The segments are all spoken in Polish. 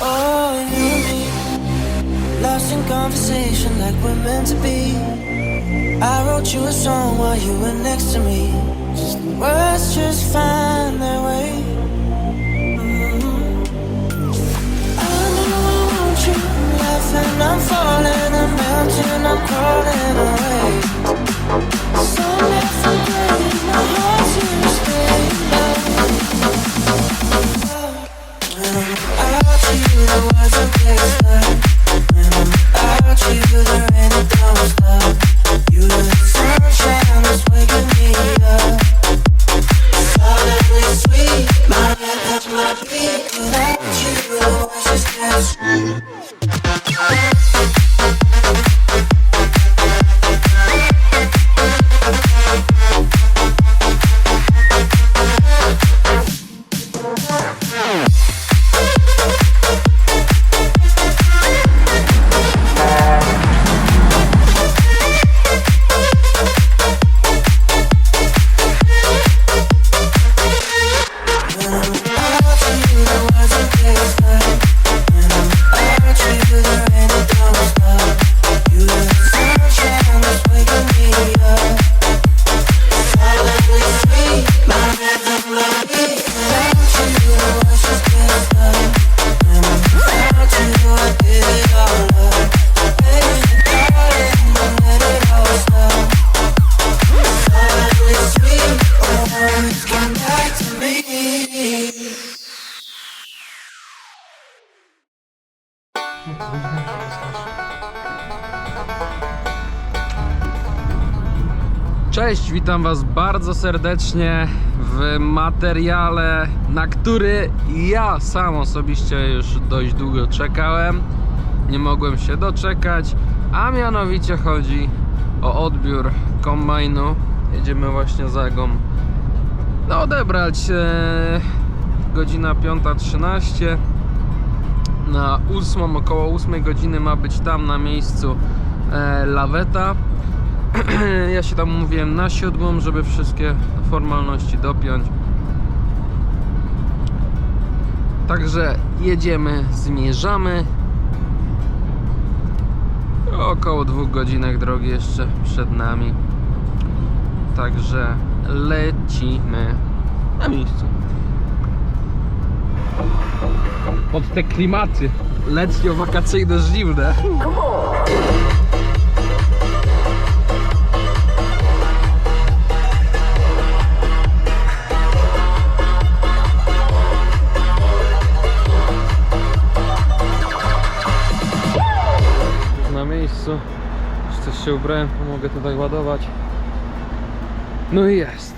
Oh, you and me, lost in conversation like we're meant to be. I wrote you a song while you were next to me. Just words just find their way. Mhm. I know I want you, laughing, I'm falling, I'm melting, I'm crawling away. I feel the witam Was bardzo serdecznie w materiale, na który ja sam osobiście już dość długo czekałem. Nie mogłem się doczekać, a mianowicie chodzi o odbiór kombajnu. Jedziemy właśnie za Egą no, odebrać. E, godzina 5.13 na 8, około 8 godziny ma być tam na miejscu e, laweta. ja się tam mówiłem na siódmą, żeby wszystkie formalności dopiąć. Także jedziemy, zmierzamy. Około dwóch godzinek drogi jeszcze przed nami. Także lecimy na miejscu. Pod te klimaty letnio-wakacyjne miejscu. Już coś się ubrałem, mogę tutaj ładować. No i jest.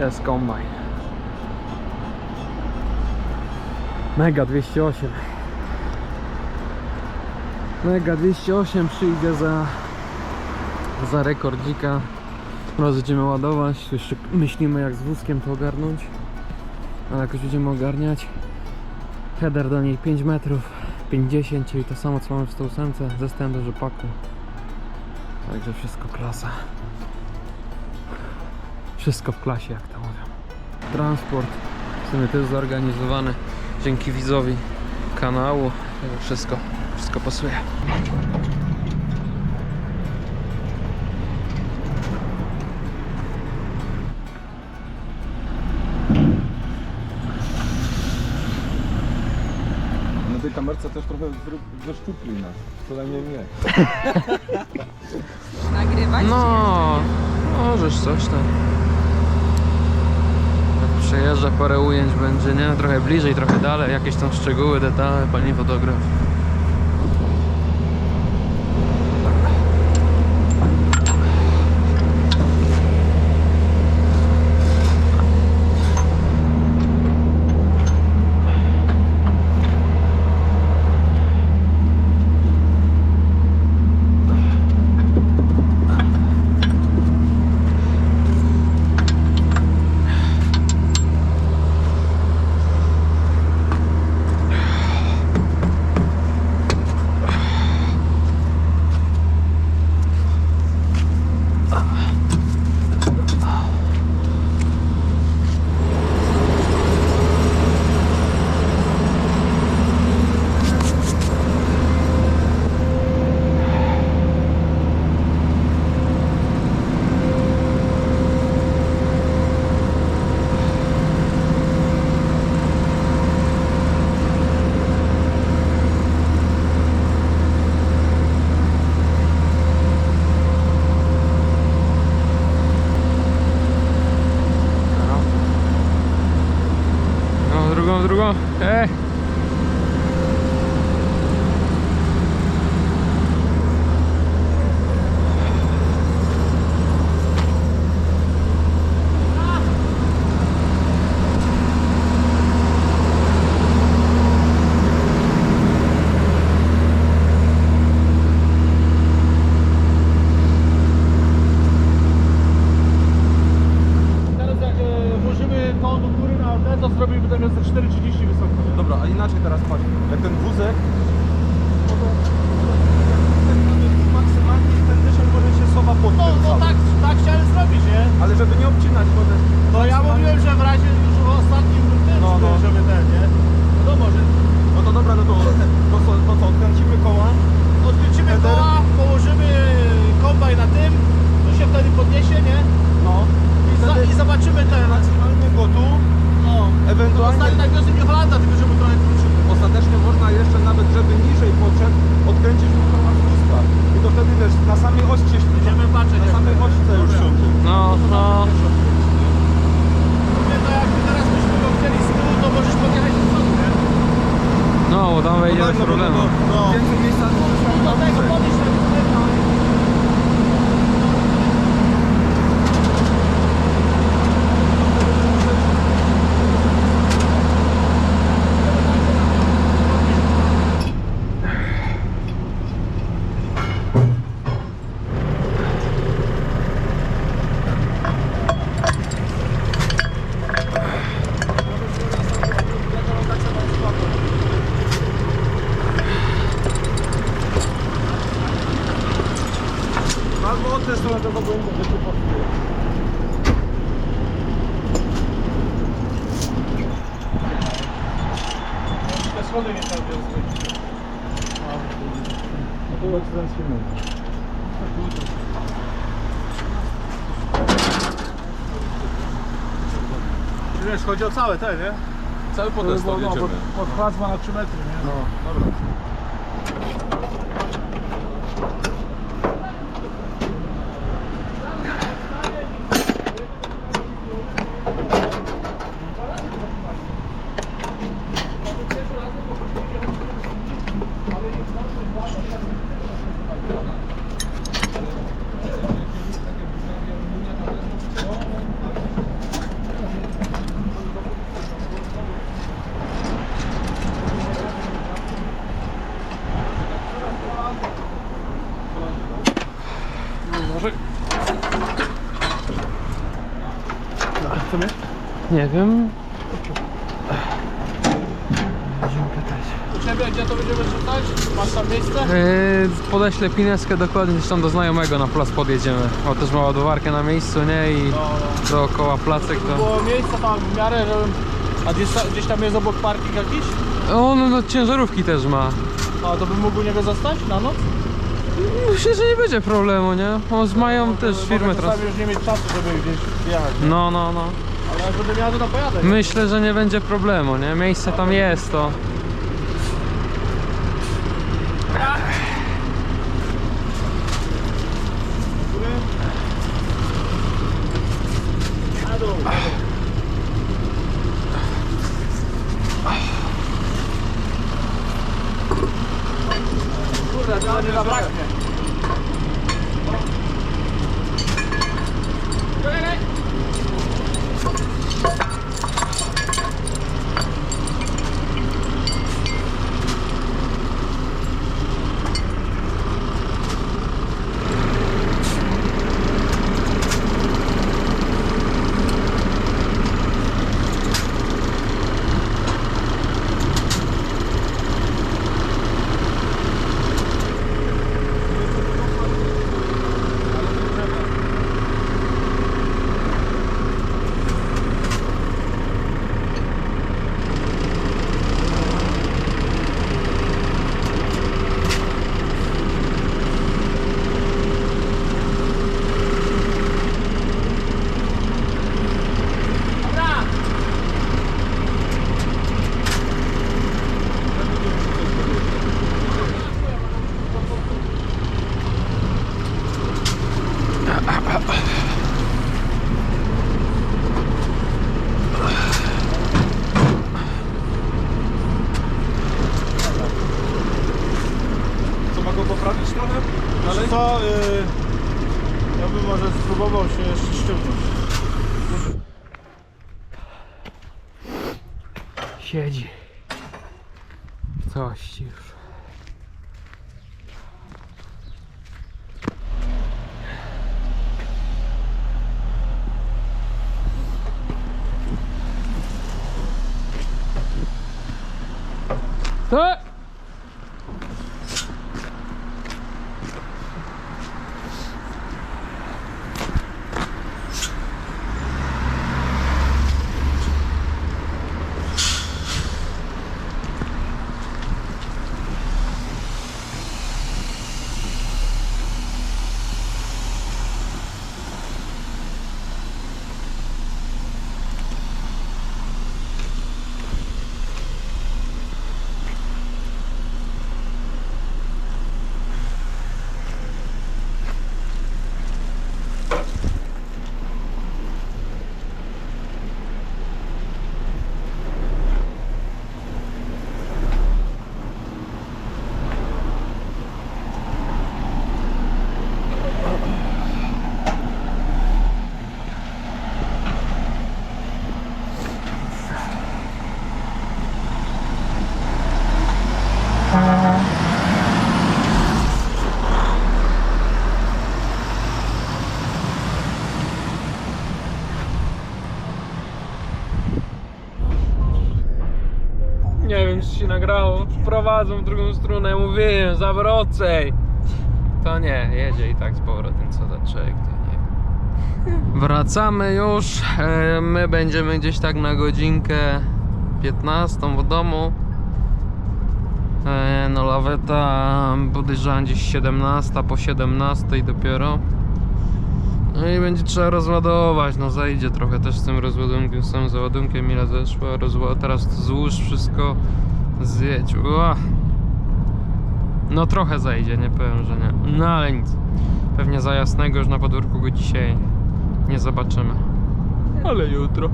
Jest kombajn. Mega 208. Mega 208 przyjdzie za za rekordzika. Teraz będziemy ładować. Jeszcze myślimy jak z wózkiem to ogarnąć. Ale jakoś będziemy ogarniać. Header do niej 5 metrów 50, czyli to samo co mamy w 108 zestaw do rzepaku. Także wszystko klasa. Wszystko w klasie, jak to mówią. Transport w sumie też zorganizowany dzięki widzowi kanału. Wszystko, wszystko pasuje. Tej kamerce też trochę wyszczupli nas, co najmniej mnie. Nagrywać? No, możesz coś tam. Jak Przejeżdża parę ujęć będzie, nie? Trochę bliżej, trochę dalej, jakieś tam szczegóły, detale, pani fotograf. Tak wiosny New Hollanda, tylko żeby trochę krótszy. Ostatecznie można jeszcze nawet, żeby niżej podszedł, odkręcić z wózka. I to wtedy wiesz, na samej śpi. Będziemy patrzeć. Na jak samej to- już Dobra. No, no. Mówię, to jak teraz byśmy go chcieli z tyłu, to możesz podjechać do przodu, nie? No, bo tam wejdzie bez no, problemu. no, no. Więcej miejsca Do tego podnieść ten strony tego będę wykupował. Te schody nie trzeba zrobić. No to odkręcimy. Czy wiesz, chodzi o całe te, nie? Cały podest no, bo jedziemy. Pod plazma na 3 metry, nie? No, dobra. Nie wiem. U Ciebie gdzie to będziemy rzucać? Masz tam miejsce? Yy, podeślę pineskę dokładnie gdzieś tam do znajomego na plac podjedziemy. O też ma ładowarkę na miejscu, nie? I No, no. dookoła placek to... Było miejsca tam w miarę, żebym... A gdzieś, ta- gdzieś tam jest obok parking jakiś? O, no, no ciężarówki też ma. A to bym mógł u niego zostać na noc? Myślę, że nie będzie problemu, nie? On mają też Mogę firmę czasami trans... już nie mieć czasu, żeby gdzieś jechać. No, no, no. Ale jak będę miał, to tam pojadę. nie? Myślę, że nie będzie problemu, nie? Miejsce tam jest, to... Na dół. Kurde, to nie zabraknie. Co, ma go poprawić trochę? Ale co? Y... Ja spróbował się jeszcze ściągnąć. Siedzi. W całości już. E! Nie wiem, czy się nagrało. Wprowadzą w drugą stronę, mówiłem, zawrocej. To nie, jedzie i tak z powrotem, co za człowiek, to nie. Wracamy już. E, My będziemy gdzieś tak na godzinkę 15 w domu. E, No laweta podejrzewam gdzieś 17 po 17 dopiero. No i będzie trzeba rozładować, no zajdzie trochę też z tym rozładunkiem, z samym załadunkiem ile zeszło, teraz złóż wszystko, zjedź, Ua. No trochę zajdzie, nie powiem, że nie, no ale nic. Pewnie za jasnego już na podwórku go dzisiaj nie zobaczymy. Ale jutro.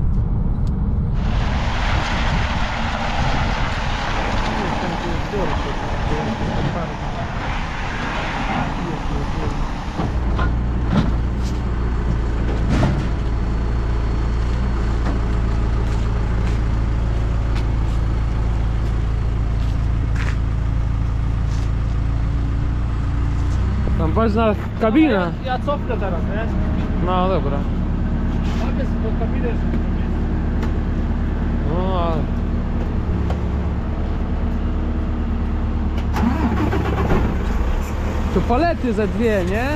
Tam ważna kabina. Ja cofnę teraz, nie? No dobra. Tam jest pod kabinę. No ale... Tu palety ze dwie, nie?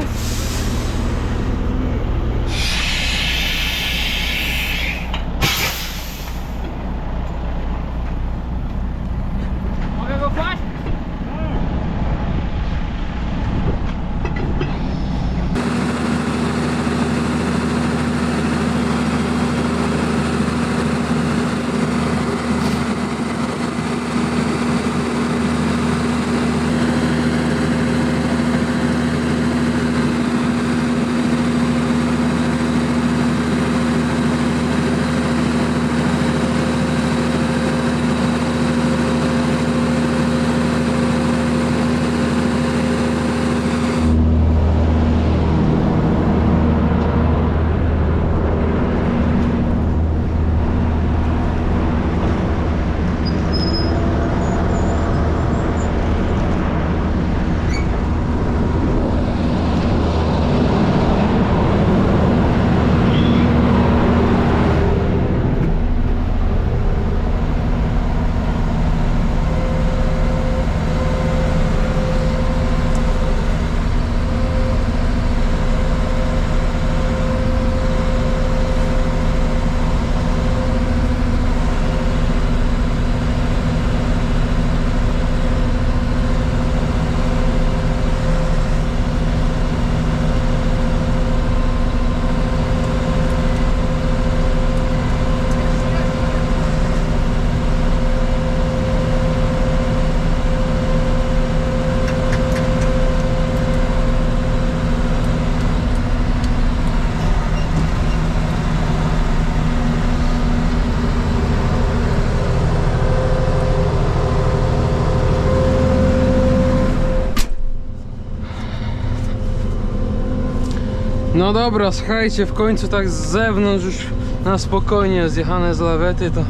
No dobra, słuchajcie, w końcu tak z zewnątrz już na spokojnie zjechane z lawety, to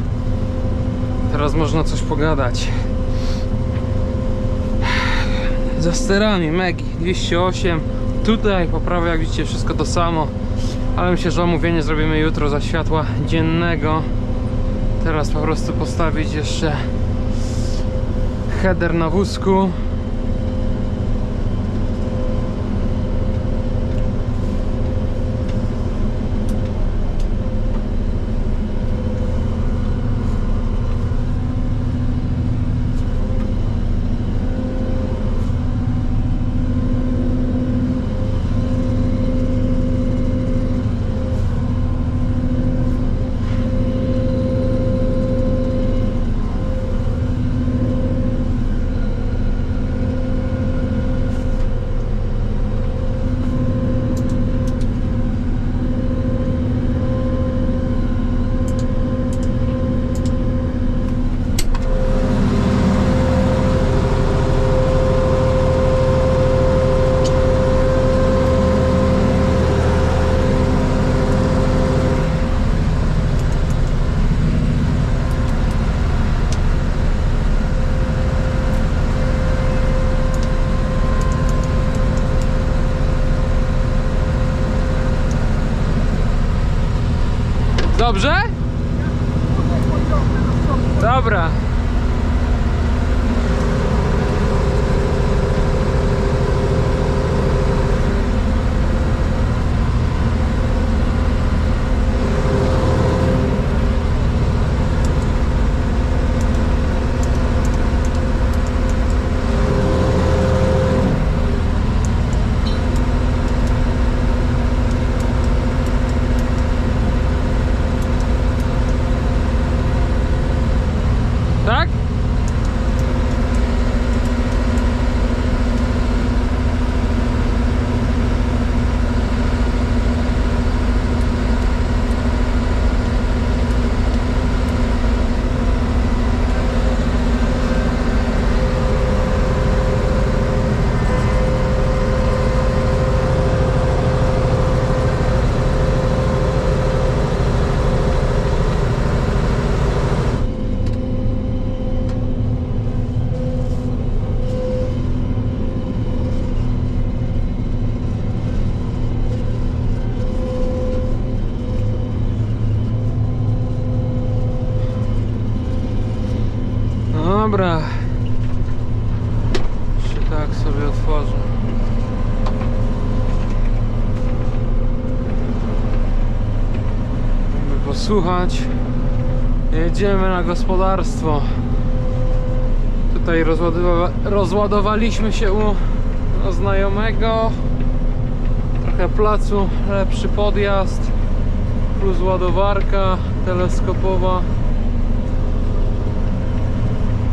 teraz można coś pogadać. Za sterami Megi 208, tutaj po prawej jak widzicie wszystko to samo, ale myślę, że omówienie zrobimy jutro za światła dziennego. Teraz po prostu postawić jeszcze header na wózku. Dobra. Się tak sobie otworzę. Żeby posłuchać. Jedziemy na gospodarstwo. Tutaj rozładowa rozładowaliśmy się u znajomego. Trochę placu, lepszy podjazd. Plus ładowarka teleskopowa.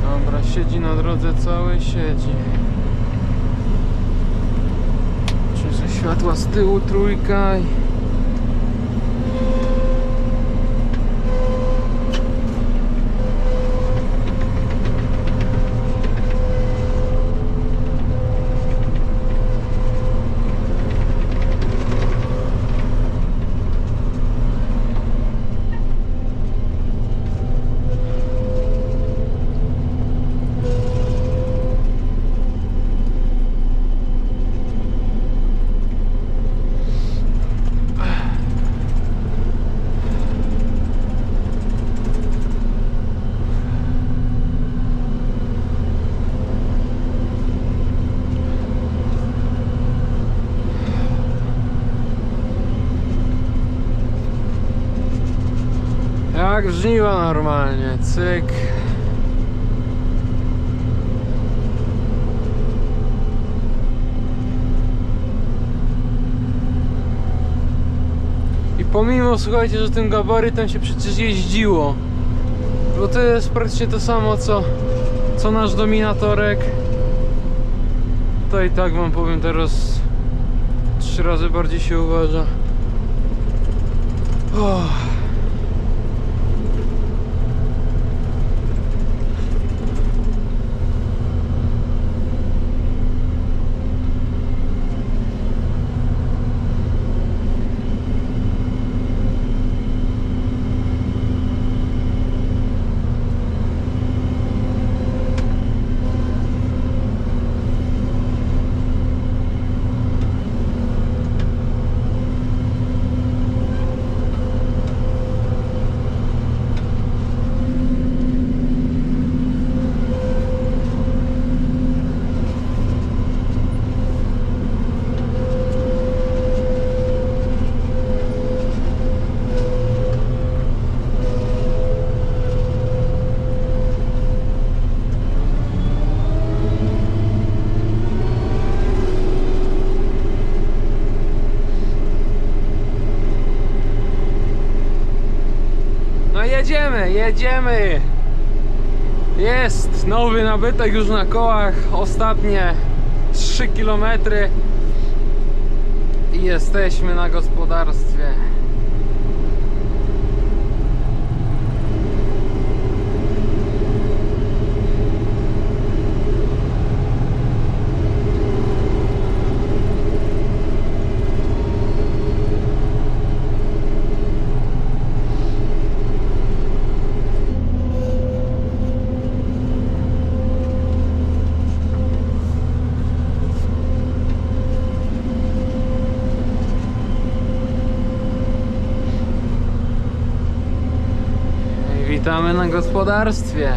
Dobra, siedzi na drodze cały, siedzi. Czy ze światła z tyłu trójka i... Jak żniwa normalnie, cyk. I pomimo, słuchajcie, że tym gabarytem się przecież jeździło. Bo to jest praktycznie to samo, co, co nasz dominatorek. To i tak wam powiem teraz trzy razy bardziej się uważa. Oh. Jedziemy! Jest nowy nabytek już na kołach, ostatnie 3 km i jesteśmy na gospodarstwie. I Witamy na gospodarstwie.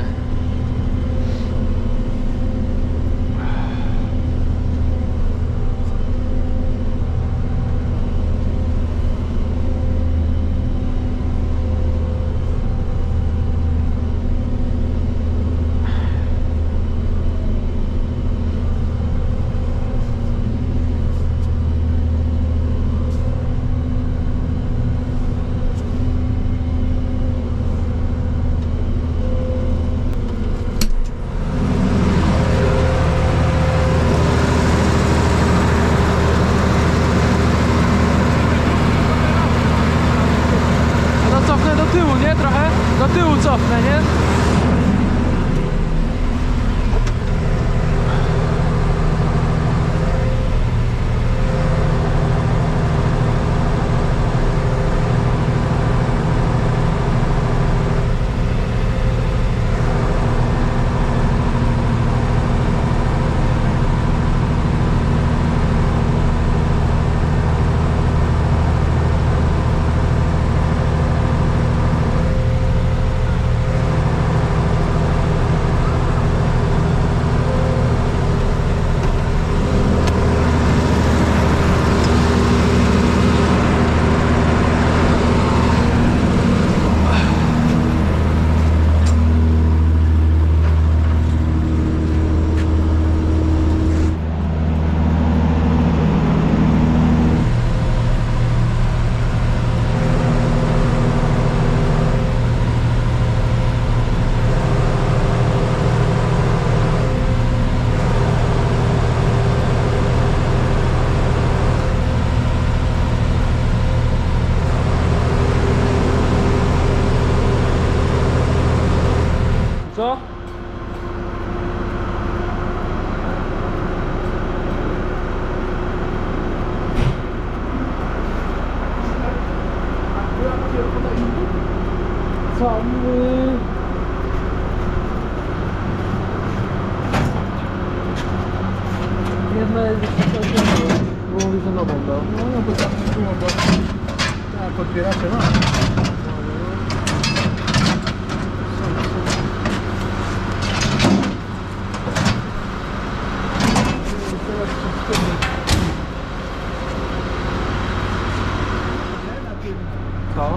Co?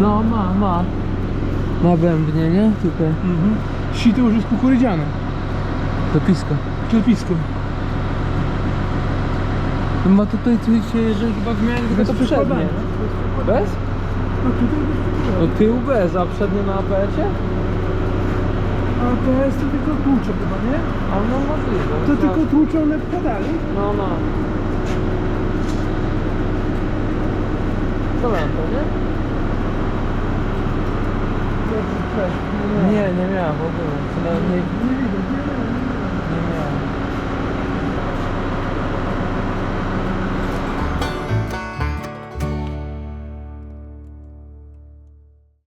No ma, ma. Na bębnie, nie? Tutaj. Mhm. Sito już jest kukurydziane. Dopisko. Klepisko. No ma tutaj, tu się, jeżeli chyba w miarę tylko to przednie. Bez? No tutaj jest No tył bez, a przednie na APS-ie? A PS to tylko tłucze chyba, nie? A no możliwe. To tylko tłuczone pedali. No, no. Co mam to, nie? Nie, nie miałem w ogóle.